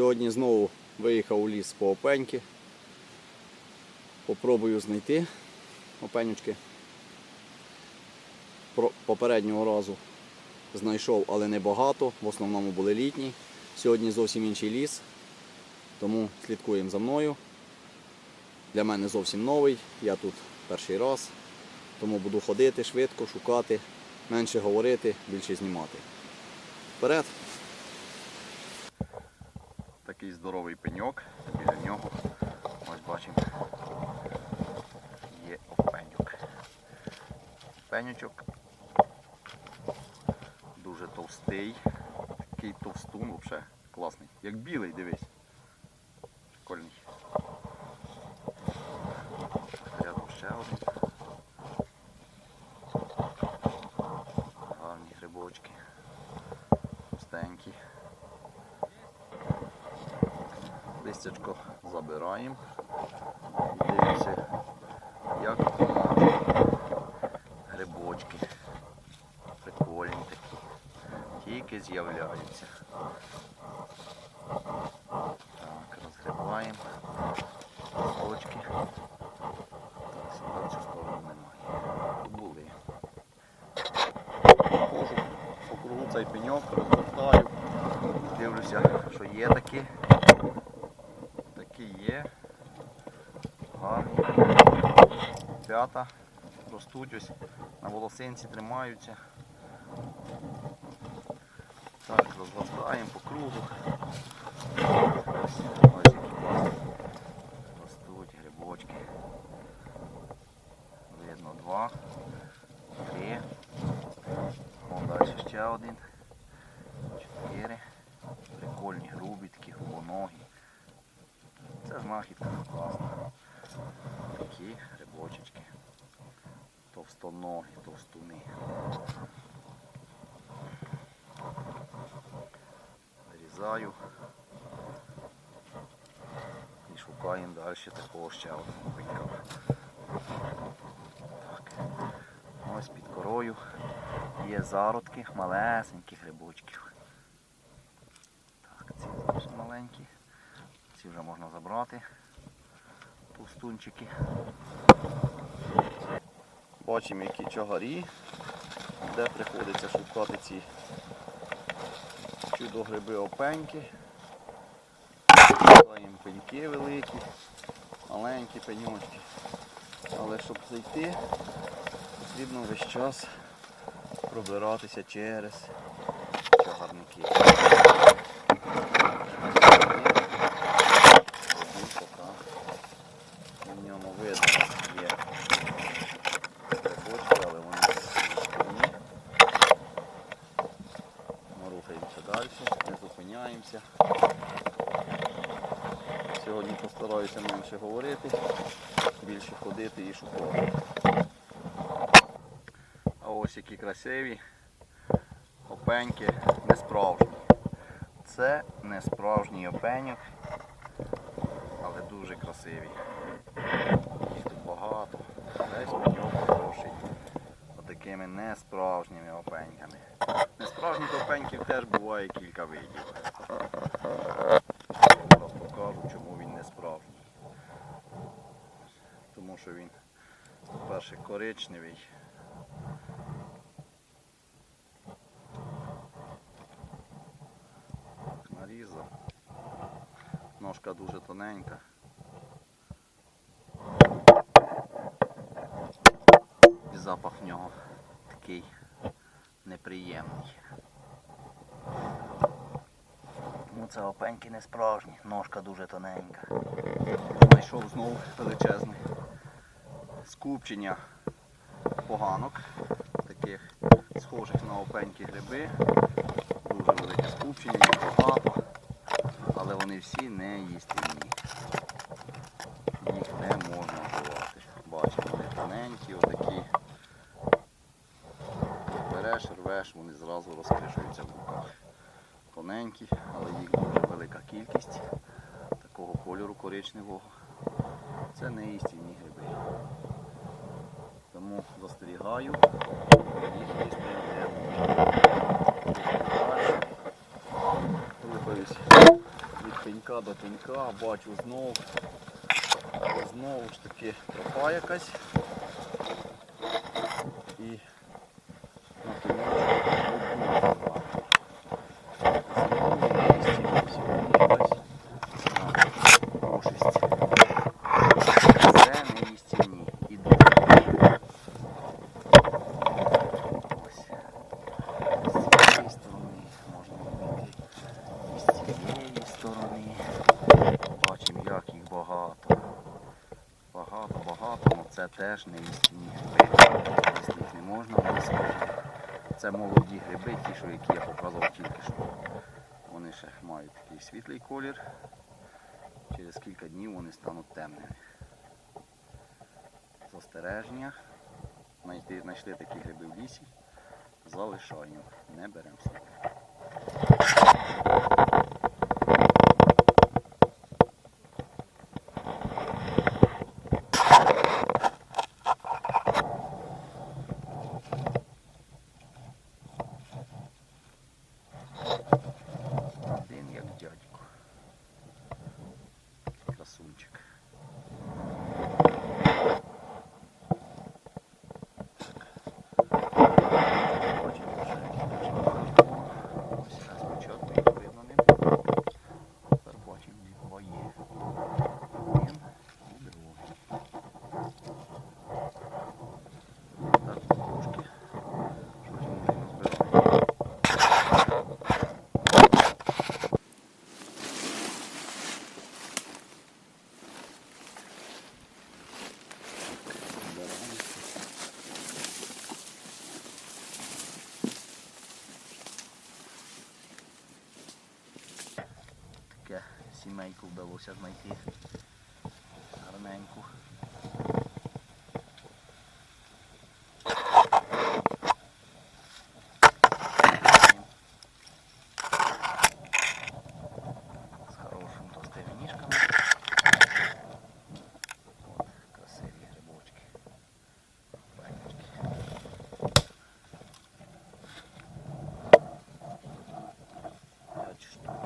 Сьогодні знову виїхав у ліс по опеньки. Попробую знайти опенючки. Попереднього разу знайшов, але не багато. В основному були літні. Сьогодні зовсім інший ліс, тому слідкуємо за мною. Для мене зовсім новий, я тут перший раз, тому буду ходити швидко, шукати, менше говорити, більше знімати. Вперед! Такий здоровий пеньок, біля нього, ось бачимо, є опеньок. Пенючок дуже товстий, такий товстун взагалі класний. Як білий, дивись. Прикольний. Рядом ще один. Гарні грибочки. Пустенькі. Листячко забираємо. І дивимося, як тут наші грибочки. Прикольні такі. Тільки з'являються. Так, розгрібаємо. Листочки. Так, сюди в цю немає. Були. Ходжу по кругу цей пеньок, розвертаю. Дивлюся, що є такі. Такі є. Гарні. П'ята. Ростуть ось на волосинці тримаються. Так, розгортаємо по кругу. Ось, ось які класні. Ростуть грибочки. Видно два, три. Вон далі ще один. Чотири. Прикольні, грубі, такі грубоногі. Це знахідка класна. Такі грибочечки. Товстоногі, товстуни. Вирізаю. І шукаємо далі такого ще одного пенька. Так. Ось під корою є зародки малесеньких грибочків. Так, ці зовсім маленькі. Ці вже можна забрати. Пустунчики. Бачимо, які чагарі, де приходиться шукати ці чудо-гриби опеньки. Шукаємо пеньки великі, маленькі пеньочки. Але щоб зайти, потрібно весь час пробиратися через чагарники. Ось така. На ньому видно є грибочки, але вони складні. Ми рухаємося далі, не зупиняємося. Сьогодні постараюся менше говорити, більше ходити і шукати. А ось які красиві опеньки не справжні. Це не справжній опеньок, але дуже красиві. Їх тут багато. Весь пеньок хороший. Отакими несправжніми опеньками. Несправжніх опеньків теж буває кілька видів. Зараз покажу, чому він не справжній. Тому що він, по-перше, коричневий. Нарізав. Ножка дуже тоненька. І запах в нього такий неприємний. Ну це опеньки не справжні, ножка дуже тоненька. Знайшов знову величезне скупчення поганок, таких схожих на опеньки гриби. Дуже велике скупчення, їх багато, але вони всі не їстівні. Їх не можна вживати. Бачимо, вони тоненькі, отакі. Береш, рвеш, вони зразу розкришуються в руках. Тоненькі, але їх дуже велика кількість такого кольору коричневого. Це не істинні тому застерігаю. Їх їсти не від пенька до пенька, бачу знову, Знову ж таки тропа якась. Теж не їстівні гриби. Їсти не можна обов'язково. Це молоді гриби, ті, що які я показував тільки що. Вони ще мають такий світлий колір. Через кілька днів вони стануть темними. Застереження. Знайшли такі гриби в лісі. Залишаємо, не беремо собі. Один як дядько. Красунчик. Бачимо, що які дуже багато. Ось раз спочатку їх видно не було. Тепер бачимо двоє. Один і другий. Так, трошки. Щось можемо збирати. Таке сімейку вдалося знайти. Гарненьку. З хорошими товстими ніжками. От, красиві грибочки. Пенечки. П'ять штук.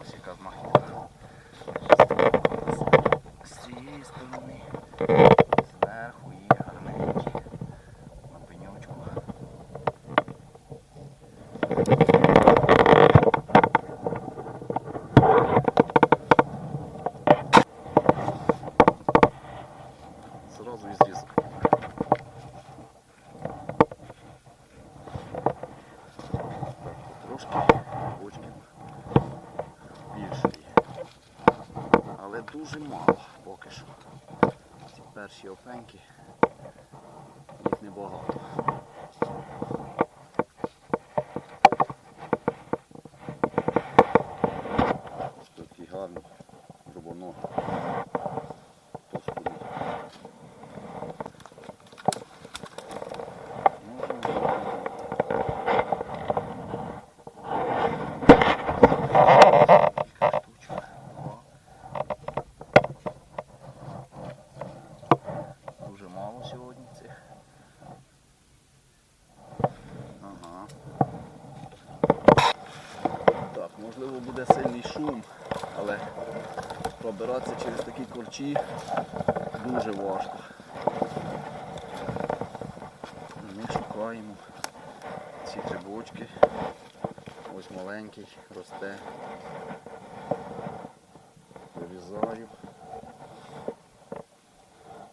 Ось яка змахівка. З цієї сторони. Зверху є гарненькі. На пеньочку. Зразу і зрізав. Трошки бочків більше. Але дуже мало поки що. Ці перші опеньки, їх небагато. Ось Такі гарні, дробоногі. Товсті. Кілька штучок. О. Дуже мало сьогодні цих. Ага. Так, можливо буде сильний шум, але пробиратися через такі корчі дуже важко. Ми шукаємо ці грибочки. Ось маленький росте. Вирізаю.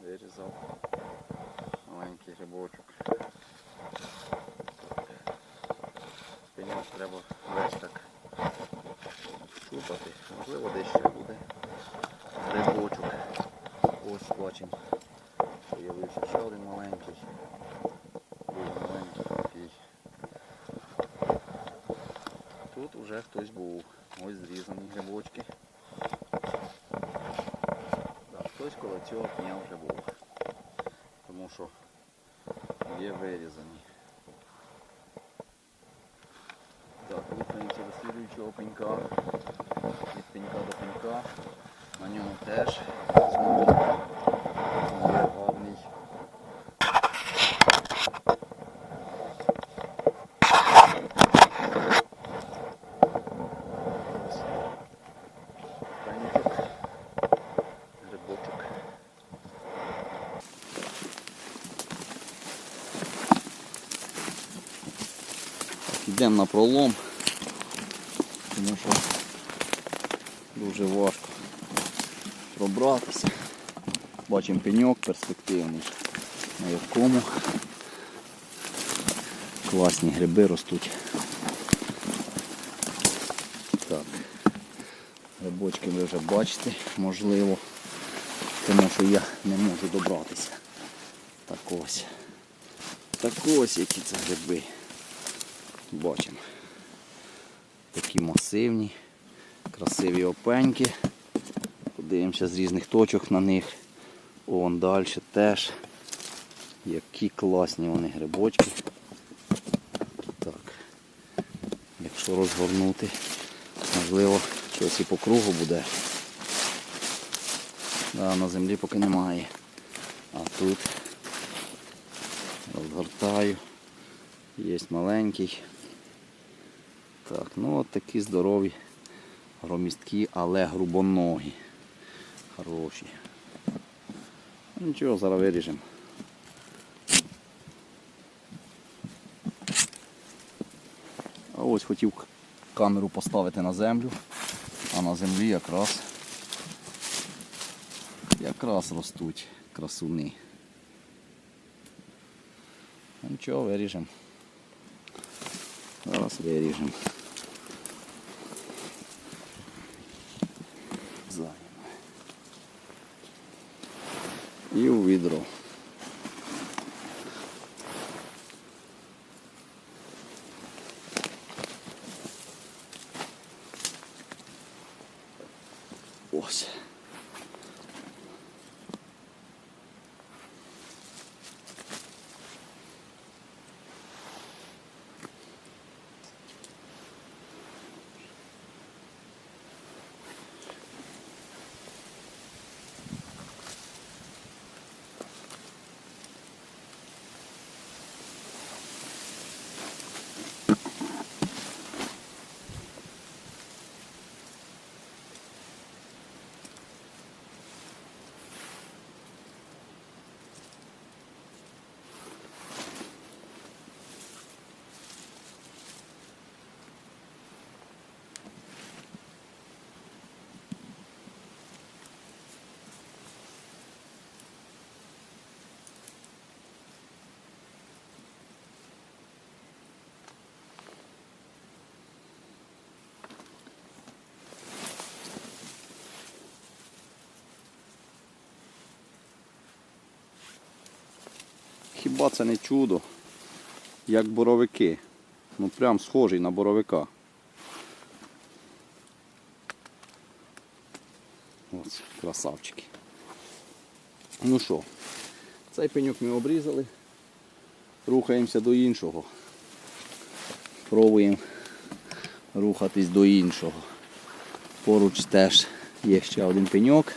Вирізав. Маленький грибочок. Пеньок треба весь так щупати. Можливо десь ще буде грибочок. Ось бачимо. Появився ще один маленький. Дуже маленький такий. Тут вже хтось був. Ось зрізані грибочки. Так, хтось коло цього пня вже був. Тому що є вирізані. Так, рухаємося до слідуючого пенька. Від пенька до пенька. На ньому теж знову є гарний. Йдемо на пролом, тому що дуже важко пробратися. Бачимо пеньок перспективний, на якому класні гриби ростуть. Так. Грибочки ви вже бачите, можливо, тому що я не можу добратися. Так ось. Так ось які це гриби. Бачимо. Такі масивні, красиві опеньки. Подивимося з різних точок на них. Вон далі теж. Які класні вони грибочки. Так. Якщо розгорнути, можливо, щось і по кругу буде. Да, на землі поки немає. А тут розгортаю. Є маленький. Так, ну от такі здорові, громісткі, але грубоногі. Хороші. Ну, Нічого, зараз виріжемо. А ось хотів камеру поставити на землю, а на землі якраз якраз ростуть красуни. Ну, Нічого, виріжемо. Зараз виріжемо. Займ. І у відро. Ось. Хіба це не чудо? Як боровики. Ну прям схожий на боровика. Ось, красавчики. Ну що, цей пеньок ми обрізали. Рухаємося до іншого. Пробуємо рухатись до іншого. Поруч теж є ще один пеньок,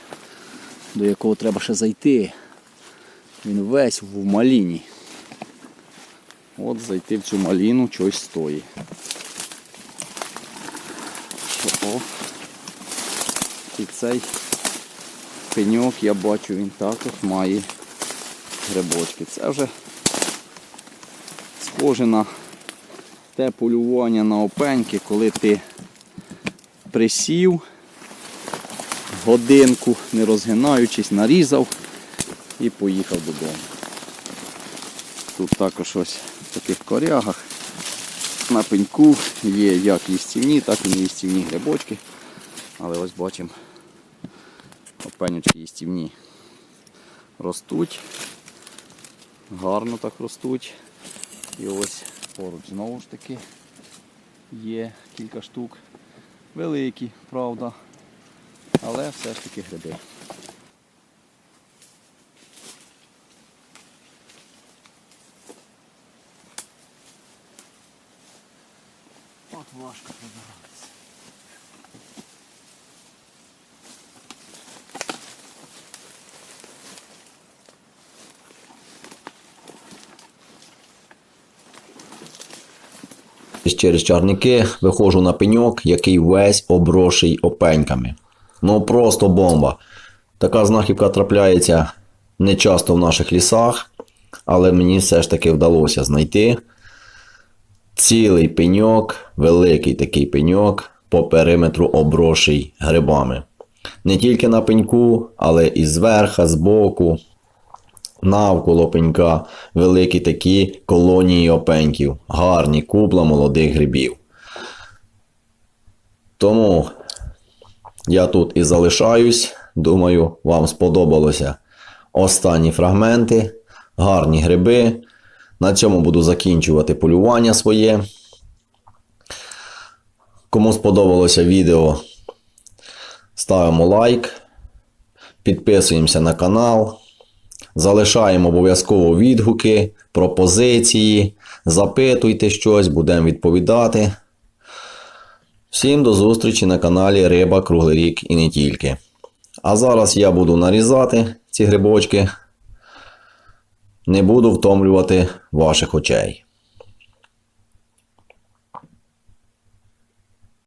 до якого треба ще зайти. Він весь в маліні. От зайти в цю маліну щось стоїть. О. І цей пеньок, я бачу, він також має грибочки. Це вже схоже на те полювання на опеньки, коли ти присів, годинку, не розгинаючись, нарізав і поїхав додому. Тут також ось в таких корягах на пеньку є як їстівні, так і неїстівні грибочки. Але ось бачимо, опенючки їстівні ростуть, гарно так ростуть. І ось поруч знову ж таки є кілька штук. Великі, правда, але все ж таки гриби. От важко пробиратися. Через чарники виходжу на пеньок, який весь оброший опеньками. Ну просто бомба. Така знахідка трапляється не часто в наших лісах, але мені все ж таки вдалося знайти цілий пеньок, великий такий пеньок по периметру оброший грибами. Не тільки на пеньку, але і зверха, збоку, навколо пенька великі такі колонії опеньків, гарні кубла молодих грибів. Тому я тут і залишаюсь. Думаю, вам сподобалося останні фрагменти, гарні гриби. На цьому буду закінчувати полювання своє. Кому сподобалося відео, ставимо лайк, підписуємося на канал, залишаємо обов'язково відгуки, пропозиції, запитуйте щось, будемо відповідати. Всім до зустрічі на каналі Риба Круглий рік і не тільки. А зараз я буду нарізати ці грибочки. Не буду втомлювати ваших очей.